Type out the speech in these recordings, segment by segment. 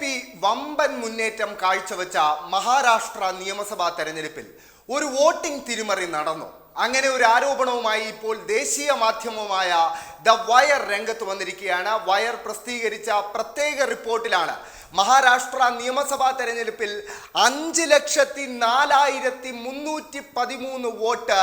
P വമ്പൻ മുന്നേറ്റം കാഴ്ചവെച്ച മഹാരാഷ്ട്ര നിയമസഭാ തെരഞ്ഞെടുപ്പിൽ ഒരു വോട്ടിംഗ് തിരിമറി നടന്നു. അങ്ങനെ ഒരു ആരോപണവുമായി ഇപ്പോൾ ദേശീയ മാധ്യമമായ ദ വയർ രംഗത്ത് വന്നിരിക്കുകയാണ്. വയർ പ്രസിദ്ധീകരിച്ച പ്രത്യേക റിപ്പോർട്ടിലാണ്. മഹാരാഷ്ട്ര നിയമസഭാ തെരഞ്ഞെടുപ്പിൽ അഞ്ച് ലക്ഷത്തി നാലായിരത്തി മുന്നൂറ്റി പതിമൂന്ന് വോട്ട്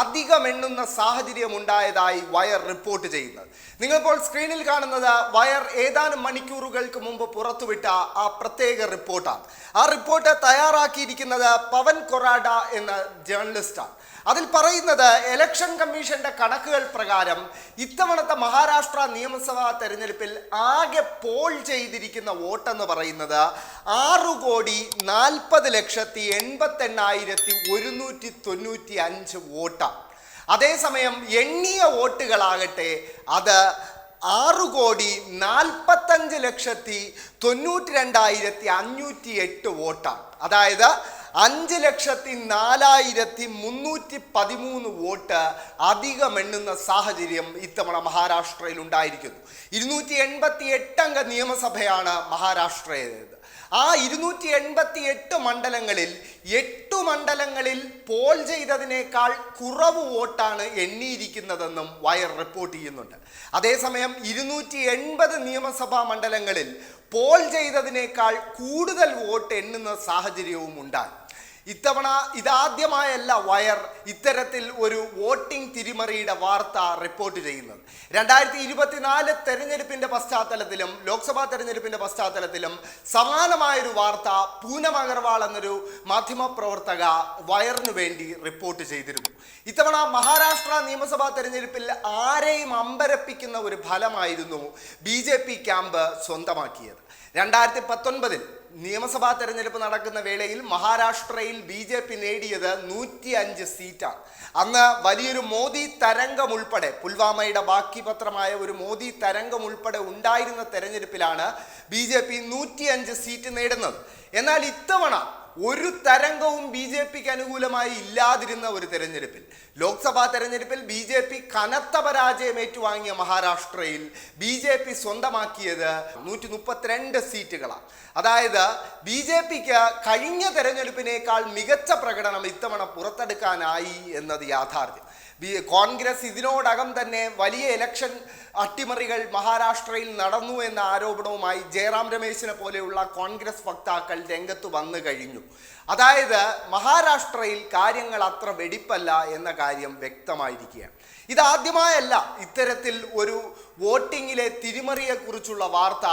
അധികം എണ്ണുന്ന സാഹചര്യം ഉണ്ടായതായി വയർ റിപ്പോർട്ട് ചെയ്യുന്നത് നിങ്ങളിപ്പോൾ സ്ക്രീനിൽ കാണുന്നത് വയർ ഏതാനും മണിക്കൂറുകൾക്ക് മുമ്പ് പുറത്തുവിട്ട ആ പ്രത്യേക റിപ്പോർട്ടാണ്. ആ റിപ്പോർട്ട് തയ്യാറാക്കിയിരിക്കുന്നത് പവൻ കൊറാഡ എന്ന ജേർണലിസ്റ്റാണ് അതിൽ പറയുന്നത് ഇലക്ഷൻ കമ്മീഷന്റെ കണക്കുകൾ പ്രകാരം ഇത്തവണത്തെ മഹാരാഷ്ട്ര നിയമസഭാ തെരഞ്ഞെടുപ്പിൽ ആകെ പോൾ ചെയ്തിരിക്കുന്ന വോട്ടെന്ന് പറയുന്നത് ആറു കോടി നാൽപ്പത് ലക്ഷത്തി എൺപത്തെണ്ണായിരത്തി ഒരുന്നൂറ്റി തൊണ്ണൂറ്റി അഞ്ച് വോട്ടാണ് അതേസമയം എണ്ണിയ വോട്ടുകളാകട്ടെ അത് ആറു കോടി നാൽപ്പത്തഞ്ച് ലക്ഷത്തി തൊണ്ണൂറ്റി രണ്ടായിരത്തി അഞ്ഞൂറ്റി എട്ട് വോട്ടാണ് അതായത് അഞ്ച് ലക്ഷത്തി നാലായിരത്തി മുന്നൂറ്റി പതിമൂന്ന് വോട്ട് അധികം എണ്ണുന്ന സാഹചര്യം ഇത്തവണ മഹാരാഷ്ട്രയിൽ ഉണ്ടായിരിക്കുന്നു ഇരുന്നൂറ്റി എൺപത്തി എട്ടംഗ നിയമസഭയാണ് മഹാരാഷ്ട്രയുടേത്. ആ ഇരുന്നൂറ്റി എൺപത്തി എട്ട് മണ്ഡലങ്ങളിൽ എട്ടു മണ്ഡലങ്ങളിൽ പോൾ ചെയ്തതിനേക്കാൾ കുറവ് വോട്ടാണ് എണ്ണിയിരിക്കുന്നതെന്നും വയർ റിപ്പോർട്ട് ചെയ്യുന്നുണ്ട്. അതേസമയം ഇരുന്നൂറ്റി എൺപത് നിയമസഭാ മണ്ഡലങ്ങളിൽ പോൾ ചെയ്തതിനേക്കാൾ കൂടുതൽ വോട്ട് എണ്ണുന്ന സാഹചര്യവും ഉണ്ടായി ഇത്തവണ ഇതാദ്യമായല്ല വയർ ഇത്തരത്തിൽ ഒരു വോട്ടിംഗ് തിരിമറിയുടെ വാർത്ത റിപ്പോർട്ട് ചെയ്യുന്നത്. രണ്ടായിരത്തി ഇരുപത്തിനാല് തെരഞ്ഞെടുപ്പിന്റെ പശ്ചാത്തലത്തിലും ലോക്സഭാ തെരഞ്ഞെടുപ്പിന്റെ പശ്ചാത്തലത്തിലും സമാനമായൊരു വാർത്ത പൂനം അഗർവാൾ എന്നൊരു മാധ്യമപ്രവർത്തക വയറിനു വേണ്ടി റിപ്പോർട്ട് ചെയ്തിരുന്നു. ഇത്തവണ മഹാരാഷ്ട്ര നിയമസഭാ തെരഞ്ഞെടുപ്പിൽ ആരെയും അമ്പരപ്പിക്കുന്ന ഒരു ഫലമായിരുന്നു ബി ജെ പി ക്യാമ്പ് സ്വന്തമാക്കിയത്. രണ്ടായിരത്തി പത്തൊൻപതിൽ നിയമസഭാ തെരഞ്ഞെടുപ്പ് നടക്കുന്ന വേളയിൽ മഹാരാഷ്ട്രയിൽ ബി ജെ പി നേടിയത് നൂറ്റി അഞ്ച് സീറ്റാണ്. അന്ന് വലിയൊരു മോദി തരംഗം ഉൾപ്പെടെ പുൽവാമയുടെ ബാക്കി പത്രമായ ഒരു മോദി തരംഗം ഉൾപ്പെടെ ഉണ്ടായിരുന്ന തെരഞ്ഞെടുപ്പിലാണ് ബി ജെ പി നൂറ്റി അഞ്ച് സീറ്റ് നേടുന്നത്. എന്നാൽ ഇത്തവണ ഒരു തരംഗവും ബി ജെ പിക്ക് അനുകൂലമായി ഇല്ലാതിരുന്ന ഒരു തെരഞ്ഞെടുപ്പിൽ. ലോക്സഭാ തെരഞ്ഞെടുപ്പിൽ ബി ജെ പി കനത്ത പരാജയം ഏറ്റുവാങ്ങിയ മഹാരാഷ്ട്രയിൽ ബി ജെ പി സ്വന്തമാക്കിയത് നൂറ്റി മുപ്പത്തിരണ്ട് സീറ്റുകളാണ്. അതായത് ബി ജെ പിക്ക് കഴിഞ്ഞ തെരഞ്ഞെടുപ്പിനേക്കാൾ മികച്ച പ്രകടനം ഇത്തവണ പുറത്തെടുക്കാനായി എന്നത് യാഥാർത്ഥ്യം. കോൺഗ്രസ് ഇതിനോടകം തന്നെ വലിയ ഇലക്ഷൻ അട്ടിമറികൾ മഹാരാഷ്ട്രയിൽ നടന്നു എന്ന ആരോപണവുമായി ജയറാം രമേശിനെ പോലെയുള്ള കോൺഗ്രസ് വക്താക്കൾ രംഗത്ത് വന്നു കഴിഞ്ഞു. അതായത് മഹാരാഷ്ട്രയിൽ കാര്യങ്ങൾ അത്ര വെടിപ്പല്ല എന്ന കാര്യം വ്യക്തമായിരിക്കുകയാണ്. ഇതാദ്യമായല്ല ഇത്തരത്തിൽ ഒരു വോട്ടിങ്ങിലെ തിരിമറിയെക്കുറിച്ചുള്ള വാർത്ത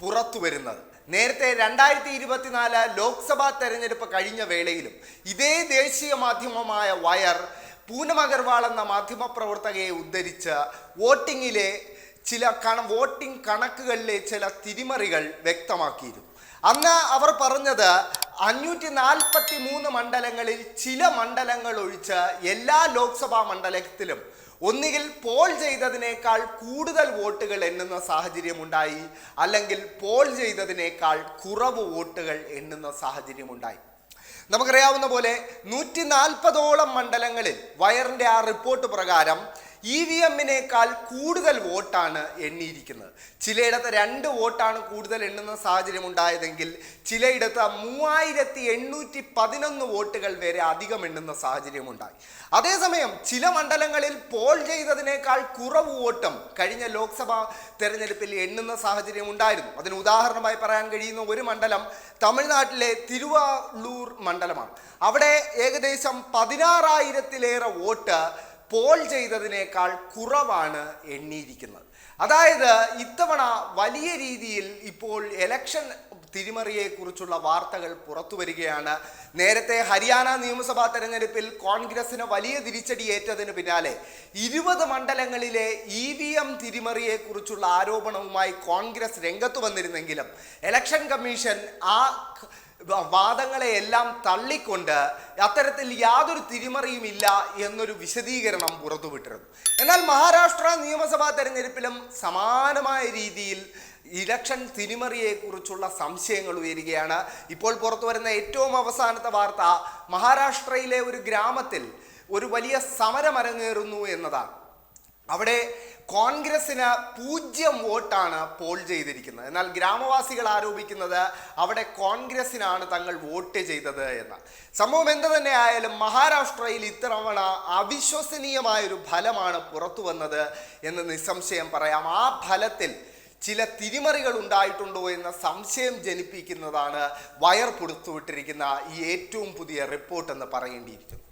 പുറത്തു വരുന്നത്. നേരത്തെ രണ്ടായിരത്തി ഇരുപത്തിനാല് ലോക്സഭാ തെരഞ്ഞെടുപ്പ് കഴിഞ്ഞ വേളയിലും ഇതേ ദേശീയ മാധ്യമമായ വയർ പൂനം അഗർവാൾ എന്ന മാധ്യമപ്രവർത്തകയെ ഉദ്ധരിച്ച് വോട്ടിങ്ങിലെ ചില കണ വോട്ടിംഗ് കണക്കുകളിലെ ചില തിരിമറികൾ വ്യക്തമാക്കിയിരുന്നു. അന്ന് അവർ പറഞ്ഞത് അഞ്ഞൂറ്റി നാൽപ്പത്തി മൂന്ന് മണ്ഡലങ്ങളിൽ ചില മണ്ഡലങ്ങൾ ഒഴിച്ച് എല്ലാ ലോക്സഭാ മണ്ഡലത്തിലും ഒന്നുകിൽ പോൾ ചെയ്തതിനേക്കാൾ കൂടുതൽ വോട്ടുകൾ എണ്ണുന്ന സാഹചര്യമുണ്ടായി അല്ലെങ്കിൽ പോൾ ചെയ്തതിനേക്കാൾ കുറവ് വോട്ടുകൾ എണ്ണുന്ന സാഹചര്യമുണ്ടായി. നമുക്കറിയാവുന്ന പോലെ നൂറ്റി നാൽപ്പതോളം മണ്ഡലങ്ങളിൽ വയറിന്റെ ആ റിപ്പോർട്ട് പ്രകാരം ഇ വി എമ്മിനേക്കാൾ കൂടുതൽ വോട്ടാണ് എണ്ണിയിരിക്കുന്നത്. ചിലയിടത്ത് രണ്ട് വോട്ടാണ് കൂടുതൽ എണ്ണുന്ന സാഹചര്യം ഉണ്ടായതെങ്കിൽ ചിലയിടത്ത് മൂവായിരത്തി എണ്ണൂറ്റി പതിനൊന്ന് വോട്ടുകൾ വരെ അധികം എണ്ണുന്ന സാഹചര്യമുണ്ടായി. അതേസമയം ചില മണ്ഡലങ്ങളിൽ പോൾ ചെയ്തതിനേക്കാൾ കുറവ് വോട്ടും കഴിഞ്ഞ ലോക്സഭാ തെരഞ്ഞെടുപ്പിൽ എണ്ണുന്ന സാഹചര്യം ഉണ്ടായിരുന്നു അതിന് ഉദാഹരണമായി പറയാൻ കഴിയുന്ന ഒരു മണ്ഡലം തമിഴ്നാട്ടിലെ തിരുവാളൂർ മണ്ഡലമാണ്. അവിടെ ഏകദേശം പതിനാറായിരത്തിലേറെ വോട്ട് പോൾ ചെയ്തതിനേക്കാൾ കുറവാണ് എണ്ണിയിരിക്കുന്നത്. അതായത് ഇത്തവണ വലിയ രീതിയിൽ ഇപ്പോൾ ഇലക്ഷൻ തിരിമറിയെക്കുറിച്ചുള്ള വാർത്തകൾ പുറത്തു വരികയാണ്. നേരത്തെ ഹരിയാന നിയമസഭാ തെരഞ്ഞെടുപ്പിൽ കോൺഗ്രസിന് വലിയ തിരിച്ചടിയേറ്റതിന് പിന്നാലെ ഇരുപത് മണ്ഡലങ്ങളിലെ ഇ വി എം തിരിമറിയെക്കുറിച്ചുള്ള ആരോപണവുമായി കോൺഗ്രസ് രംഗത്ത് വന്നിരുന്നെങ്കിലും എലക്ഷൻ കമ്മീഷൻ ആ വാദങ്ങളെയെല്ലാം തള്ളിക്കൊണ്ട് അത്തരത്തിൽ യാതൊരു തിരിമറിയും ഇല്ല എന്നൊരു വിശദീകരണം പുറത്തുവിട്ടിരുന്നു. എന്നാൽ മഹാരാഷ്ട്ര നിയമസഭാ തെരഞ്ഞെടുപ്പിലും സമാനമായ രീതിയിൽ ഇലക്ഷൻ തിരിമറിയെക്കുറിച്ചുള്ള സംശയങ്ങൾ ഉയരുകയാണ്. ഇപ്പോൾ പുറത്തു വരുന്ന ഏറ്റവും അവസാനത്തെ വാർത്ത മഹാരാഷ്ട്രയിലെ ഒരു ഗ്രാമത്തിൽ ഒരു വലിയ സമരം അരങ്ങേറുന്നു എന്നതാണ്. അവിടെ കോൺഗ്രസിന് പൂജ്യം വോട്ടാണ് പോൾ ചെയ്തിരിക്കുന്നത്. എന്നാൽ ഗ്രാമവാസികൾ ആരോപിക്കുന്നത് അവിടെ കോൺഗ്രസിനാണ് തങ്ങൾ വോട്ട് ചെയ്തത് എന്ന്. സംഭവം എന്ത് തന്നെ ആയാലും മഹാരാഷ്ട്രയിൽ ഇത്തവണ അവിശ്വസനീയമായൊരു ഫലമാണ് പുറത്തു വന്നത് എന്ന് നിസ്സംശയം പറയാം. ആ ഫലത്തിൽ ചില തിരിമറികൾ ഉണ്ടായിട്ടുണ്ടോ എന്ന സംശയം ജനിപ്പിക്കുന്നതാണ് വയർ പുറത്തുവിട്ടിരിക്കുന്ന ഈ ഏറ്റവും പുതിയ റിപ്പോർട്ട് എന്ന് പറയേണ്ടിയിരിക്കുന്നു.